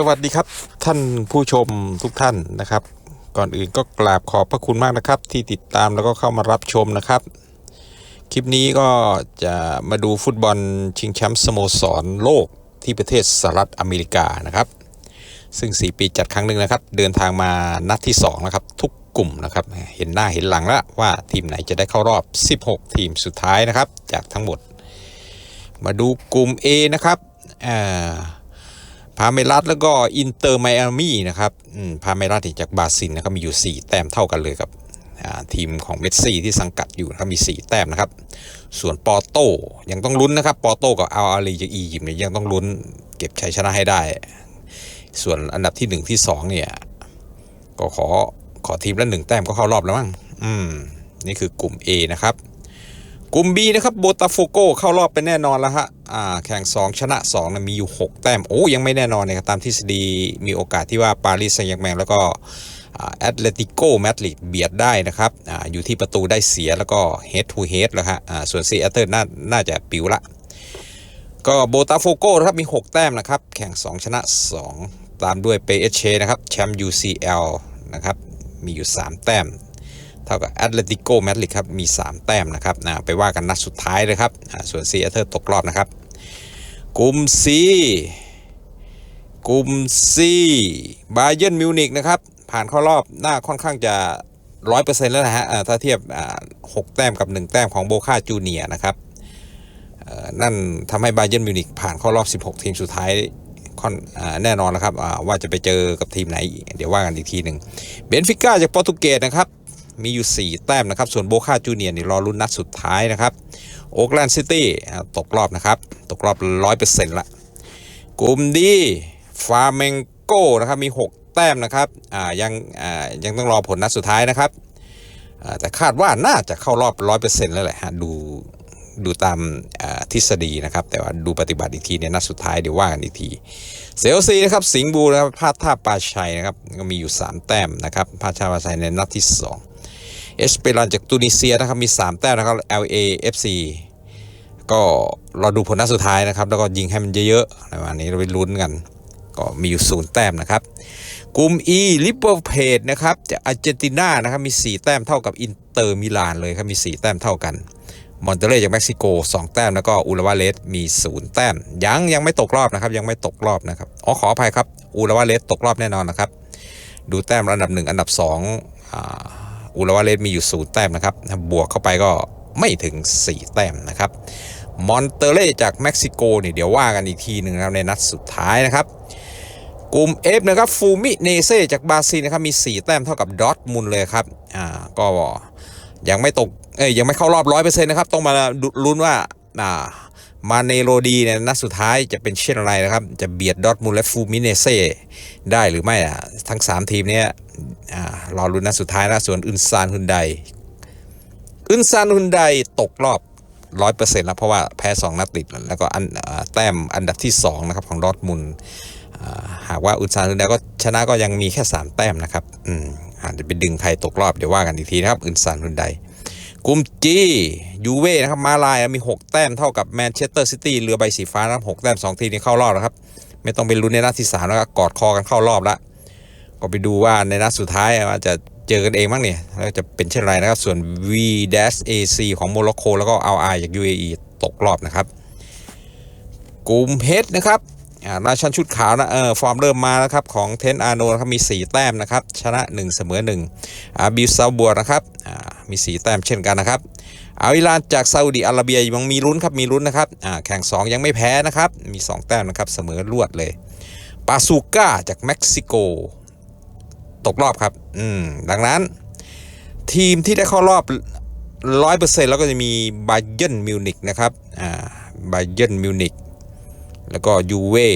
สวัสดีครับท่านผู้ชมทุกท่านนะครับ ก่อนอื่นก็กราบขอบพระคุณมากนะครับ ที่ติดตามแล้วก็เข้ามารับชมนะครับ คลิปนี้ก็จะมาดูฟุตบอลชิงแชมป์สโมสรโลกที่ประเทศสหรัฐอเมริกานะครับ ซึ่ง 4 ปีจัดครั้งหนึ่งนะครับ เดินทางมานัดที่2นะครับทุกกลุ่มนะครับ เห็นหน้าเห็นหลังแล้วว่าทีมไหนจะได้เข้ารอบ 16 ทีมสุดท้ายนะครับ จากทั้งหมด มาดูกลุ่ม A นะครับอ่า พาเมรัสแล้วก็อินเตอร์ไมอามี่นะครับพาเมรัสนี่จากบราซิลนะครับมีอยู่ 4 แต้มเท่ากันเลยกับทีมของเมสซี่ที่สังกัดอยู่นะครับมี 4 แต้มนะครับ ส่วนปอร์โต้ยังต้องลุ้นนะครับปอร์โต้กับอัลอาลีจากอียิปต์เนี่ยยังต้องลุ้นเก็บชัยชนะให้ได้ ส่วนอันดับที่ 1 ที่ 2 เนี่ย ก็ขอขอทีมละหนึ่งแต้มก็เข้ารอบแล้วมั้งอืมนี่คือกลุ่ม A นะครับ กลุ่ม B นะครับโบตาโฟโกเข้ารอบเป็นแน่นอนแล้วฮะอ่าแข่ง 2 ชนะ2นะมีอยู่ 6 แต้ม โอ้ยังไม่แน่นอนนะครับตามทฤษฎีมีโอกาสที่ว่าปารีสแซงต์แชร์แมงแล้วก็แอตเลติโกมาดริดเบียดได้นะครับอ่าอยู่ที่ประตูได้เสียแล้วก็เฮดทูเฮดแล้วฮะอ่าส่วนซีแอตเทิลน่าน่าจะปิวละ ก็โบตาโฟโกนะครับมี 6 แต้มนะครับ แข่ง 2 ชนะ 2 ตามด้วยเปเอเชนะครับแชมป์ UCL นะครับมีอยู่ 3 แต้ม เท่ากับแอตเลติโกมดริดครับมี 3 แต้มนะครับนะไปว่ากันนัดสุดท้ายเลยครับส่วนซีแอตเทิลตกรอบนะครับกลุ่ม C กลุ่ม C บาเยิร์นมิวนิกนะครับผ่านเข้ารอบหน้าค่อนข้างจะ100%แล้วนะฮะถ้าเทียบอ่า6แต้มกับ 1 แต้มของโบคาจูเนียนะครับนั่นทำให้บาเยิร์นมิวนิกผ่านเข้ารอบ 16 ทีมสุดท้ายแน่นอนแล้วครับว่าจะไปเจอกับทีมไหน เดี๋ยวว่ากันอีกทีหนึ่งเบนฟิก้าจากโปรตุเกสนะครับ มีอยู่ 4 แต้มนะครับ ส่วนโบคาจูเนียร์นี่รอลุ้นนัดสุดท้ายนะครับ โอ๊กแลนด์ซิตี้ตกรอบนะครับ ตกรอบ 100%ละ กลุ่มดีฟาเมงโกนะครับ มี 6 แต้มนะครับอ่ายังอ่ายังต้องรอผลนัดสุดท้ายนะครับ แต่คาดว่าน่าจะเข้ารอบ 100%แล้วแหละฮะดูดูตามทฤษฎีนะครับ แต่ว่าดูปฏิบัติอีกทีในนัดสุดท้ายเดี๋ยวว่ากันอีกทีเซลซีนะครับสิงห์บูนะครับพลาดท่าปาชัยนะครับก็มีอยู่ 3 แต้มนะครับพลาดท่าปาชัยในนัดที่ 2 เอสเปรันจากตูนิเซียนะครับมี 3 แต้มนะครับ LAFC ก็รอดูผลนัดสุดท้ายนะครับ แล้วก็ยิงให้มันเยอะๆในวันนี้เราไปลุ้นกัน ก็มีอยู่0แต้มนะครับ กลุ่ม E ลิเวอร์เพดนะครับจากอาร์เจนตินานะครับมี 4 แต้มเท่ากับอินเตอร์มิลานเลยครับมี 4 แต้มเท่ากันมอนเตเล่จากเม็กซิโก 2 แต้ม แล้วก็อูราวาเลสมี0แต้ม ยังยังไม่ตกรอบนะครับ ยังไม่ตกรอบนะครับอ๋อขออภัยครับอูราวาเลสตกรอบแน่นอนนะครับ ดูแต้มอันดับ 1 อันดับ2อ่า อูราวาเลสมีอยู่0แต้มนะครับ บวกเข้าไปก็ไม่ถึง 4 แต้มนะครับ มอนเตเล่จากเม็กซิโกนี่เดี๋ยวว่ากันอีกทีหนึ่งนะครับในนัดสุดท้ายนะครับ กลุ่ม F นะครับฟูมิเนเซจากบราซิลนะครับมี 4 แต้มเท่ากับดอทมุนเลยครับ อ่าก็ยังไม่ตก เอ้ยยังไม่เข้ารอบ100%นะครับ ต้องมาลุ้นว่า อ่า มาเนโรดีในนัดสุดท้ายจะเป็นเช่นไรนะครับ จะเบียดดอทมุนด์และฟูมิเนเซได้หรือไม่อะทั้ง 3 ทีมเนี้ยอ่ารอลุ้นนัดสุดท้ายนะส่วนอึนซานฮุนไดอึนซานฮุนไดตกรอบ100%แล้วเพราะว่าแพ้2นัดติด แล้วก็อันแต้มอันดับที่2นะครับของดอทมุนด์อ่าหากว่าอุตสาหกรรมก็ชนะก็ยังมีแค่ 3 แต้มนะครับ อืมอาจจะไปดึงใครตกรอบเดี๋ยวว่ากันอีกทีนะครับ อุตสาหกรรมใด กลุ่มจียูเว่นะครับมาลายมี 6 แต้มเท่ากับแมนเชสเตอร์ซิตี้เรือใบสีฟ้านะครับ6แต้ม2ทีมนี้เข้ารอบแล้วครับ ไม่ต้องไปลุ้นในนัดที่3แล้วก็กอดคอกันเข้ารอบละก็ไปดูว่าในนัดสุดท้ายว่าจะเจอกันเองมั้งเนี่ยแล้วจะเป็นเช่นไรนะครับส่วน V AC ของโมร็อกโกแล้วก็ LI จาก UAE ตกรอบนะครับ กลุ่มเฮดนะครับราชันชุดขาวนะเออฟอร์มเริ่มมาแล้วครับ ของเทนอาโนนะครับมี 4 แต้มนะครับ ชนะ 1 เสมอ1อาบิลซาบัวนะครับอ่า มี4แต้มเช่นกันนะครับอาวิลานจากซาอุดิอาระเบียยังมีลุ้นครับมีลุ้นนะครับแข่ง 2 ยังไม่แพ้นะครับมี 2 แต้มนะครับเสมอรวดเลยปาซูก้าจากเม็กซิโก ตกรอบครับอืมดังนั้น ทีมที่ได้เข้ารอบ100%แล้วก็จะมีบาเยิร์นมิวนิกนะครับอ่าบาเยิร์นมิวนิกแล้วก็ยูเว่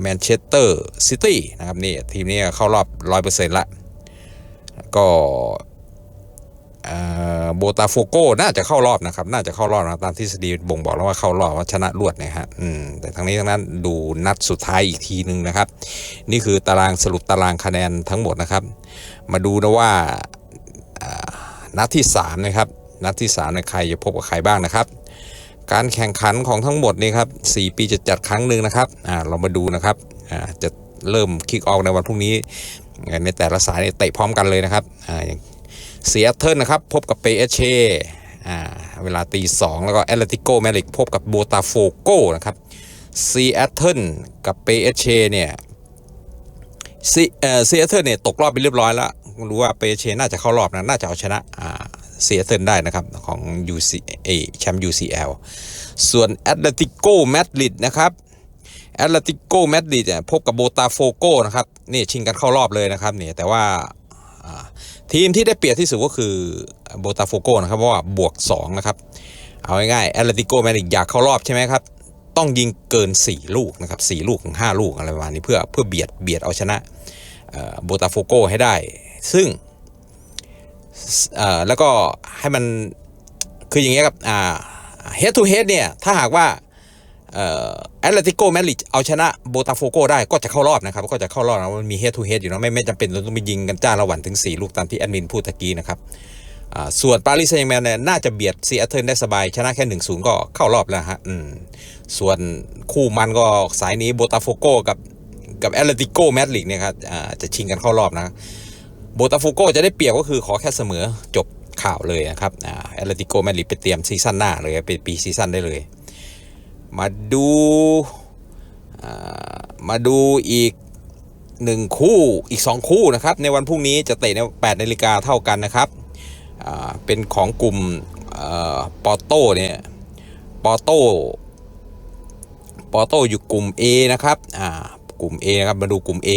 แมนเชสเตอร์ซิตี้นะครับนี่ทีมนี้เข้ารอบ100%ละก็ โบตาโฟโกน่าจะเข้ารอบนะครับ น่าจะเข้ารอบนะตามทฤษฎีบ่งบอกแล้วว่าเข้ารอบว่าชนะรวดนะฮะแต่ทั้งนี้ทั้งนั้นดูนัดสุดท้ายอีกทีหนึ่งนะครับ นี่คือตารางสรุปตารางคะแนนทั้งหมดนะครับ มาดูนะว่านัดที่3นะครับนัดที่3เนี่ยใครจะพบกับใครบ้างนะครับ การแข่งขันของทั้งหมดนี่ครับ4ปีจะจัดครั้งหนึ่งนะครับอ่าเรามาดูนะครับอ่าจะเริ่มคิกออกในวันพรุ่งนี้ในแต่ละสายเตะพร้อมกันเลยนะครับอ่าอย่าง เซียเทิลนะครับพบกับเปเอเชอ่าเวลาตีสองแล้วก็แอตเลติโกแมริกพบกับโบตาโฟโกนะครับซีแอตเทิลกับเปเอเชเนี่ยซีเอ่อซีแอตเทิลเนี่ยตกรอบไปเรียบร้อยแล้วรู้ว่าเปเอเชน่าจะเข้ารอบนะน่าจะเอาชนะอ่าซีแอตเทิลได้นะครับ ของ UC เอแชมป์ UCL ส่วนแอตเลติโกมาดริดนะครับแอตเลติโกมาดริดเนี่ยพบกับโบตาโฟโกนะครับนี่ชิงกันเข้ารอบเลยนะครับเนี่ยแต่ว่า ทีมที่ได้เปรียบที่สุดก็คือโบตาโฟโกนะครับเพราะว่าบวก 2 นะครับ เอาง่ายๆแอตเลติโกแมดริดอยากเข้ารอบใช่ไหมครับ ต้องยิงเกิน 4 ลูกนะครับ4ลูกถึง5ลูกอะไรประมาณนี้เพื่อเพื่อเบียดเบียดเอาชนะโบตาโฟโกให้ได้ ซึ่งแล้วก็ให้มันคืออย่างเงี้ยครับอ่า head to head เนี่ย ถ้าหากว่า แอตเลติโกแมดริดเอาชนะโบตาโฟโกได้ก็จะเข้ารอบนะครับ ก็จะเข้ารอบนะมันมี head to head อยู่นะไม่ไม่จำเป็นต้องไปยิงกันจ้าละวันถึง 4 ลูกตามที่แอดมินพูดตะกี้นะครับส่วนปารีสแซงต์แมงเนี่ยน่าจะเบียดซีแอตเทิลได้สบาย ชนะแค่1-0ก็เข้ารอบแล้วฮะส่วนคู่มันก็สายนี้โบตาโฟโกกับกับแอตเลติโกแมดริดเนี่ยครับจะชิงกันเข้ารอบนะโบตาโฟโกจะได้เปรียบก็คือขอแค่เสมอจบข่าวเลยนะครับแอตเลติโกแมดริดไปเตรียมซีซั่นหน้าเลยไปปีซีซั่นได้เลย มาดูอ่ามาดูอีกหนึ่งคู่อีก 2 คู่นะครับ ในวันพรุ่งนี้จะเตะใน8นาฬิกาเท่ากันนะครับอ่าเป็นของกลุ่มปอโต้เนี่ยปอโต้ปอโต้อยู่กลุ่ม A นะครับอ่ากลุ่ม A นะครับมาดูกลุ่ม A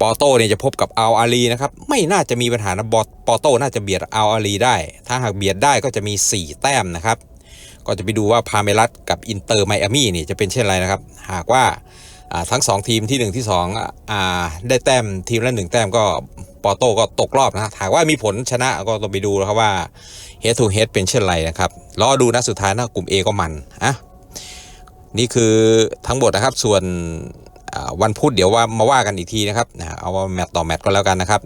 ปอโต้เนี่ยจะพบกับอัลอาลีนะครับไม่น่าจะมีปัญหานะบอปอโต้น่าจะเบียดอัลอาลีได้ ถ้าหากเบียดได้ก็จะมี 4 แต้มนะครับ ก็จะไปดูว่าพาเมรัสกับอินเตอร์ไมอามี่นี่จะเป็นเช่นไรนะครับ หากว่าทั้ง 2 ทีมที่ 1 ที่2อ่าได้แต้มทีมละ1แต้มก็ปอโต้ก็ตกรอบนะหากว่ามีผลชนะก็ต้องไปดูนะครับว่าเฮดทูเฮดเป็นเช่นไรนะครับรอดูนะสุดท้ายนะกลุ่ม A ก็มันอะนี่คือทั้งหมดนะครับส่วนวันพุธเดี๋ยวว่ามาว่ากันอีกทีนะครับเอาว่าแมตต์ต่อแมตต์ก็แล้วกันนะครับ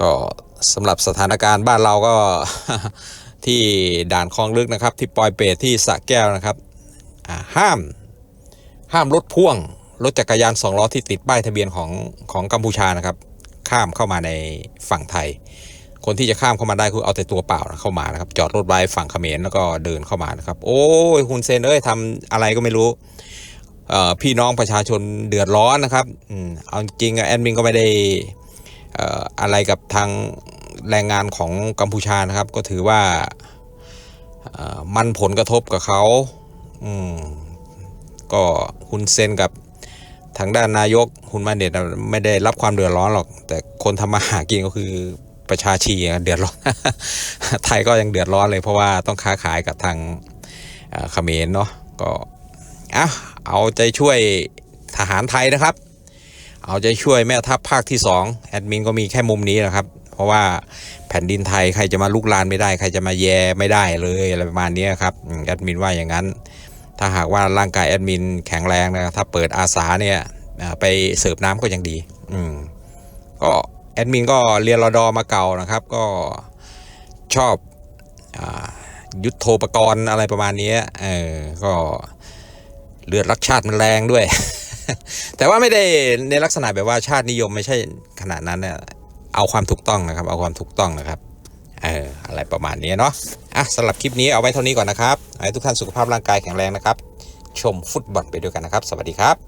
ก็สำหรับสถานการณ์บ้านเราก็ ที่ด่านคลองลึกนะครับ ที่ปอยเปรตที่สะแก้วนะครับห้ามห้ามรถพ่วงรถจักรยานสองล้อที่ติดป้ายทะเบียนของของกัมพูชานะครับ ข้ามเข้ามาในฝั่งไทย คนที่จะข้ามเข้ามาได้คือเอาแต่ตัวเปล่านะเข้ามานะครับ จอดรถไว้ฝั่งเขมรแล้วก็เดินเข้ามานะครับ โอ้ยคุณเซนเอ้ยทำอะไรก็ไม่รู้พี่น้องประชาชนเดือดร้อนนะครับอเอาจริงๆอะแอดมินก็ไม่ได้อออะไรกับทาง แรงงานของกัมพูชานะครับ ก็ถือว่ามันผลกระทบกับเขาก็คุณเซนกับทางด้านนายกคุณมาเด็ดไม่ได้รับความเดือดร้อนหรอก แต่คนทำมาหากินก็คือประชาชีอะเดือดร้อน ไทยก็ยังเดือดร้อนเลยเพราะว่าต้องค้าขายกับทางเขมรเนาะก็เอะเอาใจช่วยทหารไทยนะครับ เอาใจช่วยแม่ทัพภาคที่ 2 แอดมินก็มีแค่มุมนี้นะครับ เพราะว่าแผ่นดินไทยใครจะมาลุกลานไม่ได้ ใครจะมาแย่ไม่ได้เลยอะไรประมาณนี้ครับแอดมินว่าอย่างนั้น ถ้าหากว่าร่างกายแอดมินแข็งแรงนะถ้าเปิดอาสาเนี่ยไปเสิร์ฟน้ำก็ยังดี อืมก็แอดมินก็เรียนรอดอมาเก่านะครับ ก็ชอบอยุทธโธปกรณ์อะไรประมาณนี้เออก็เลือดรักชาติมันแรงด้วย แต่ว่าไม่ได้ในลักษณะแบบว่าชาตินิยมไม่ใช่ขนาดนั้นเนี่ย เอาความถูกต้องนะครับ เอาความถูกต้องนะครับเอออะไรประมาณนี้เนาะอะสำหรับคลิปนี้เอาไว้เท่านี้ก่อนนะครับให้ทุกท่านสุขภาพร่างกายแข็งแรงนะครับ ชมฟุตบอลไปด้วยกันนะครับ สวัสดีครับ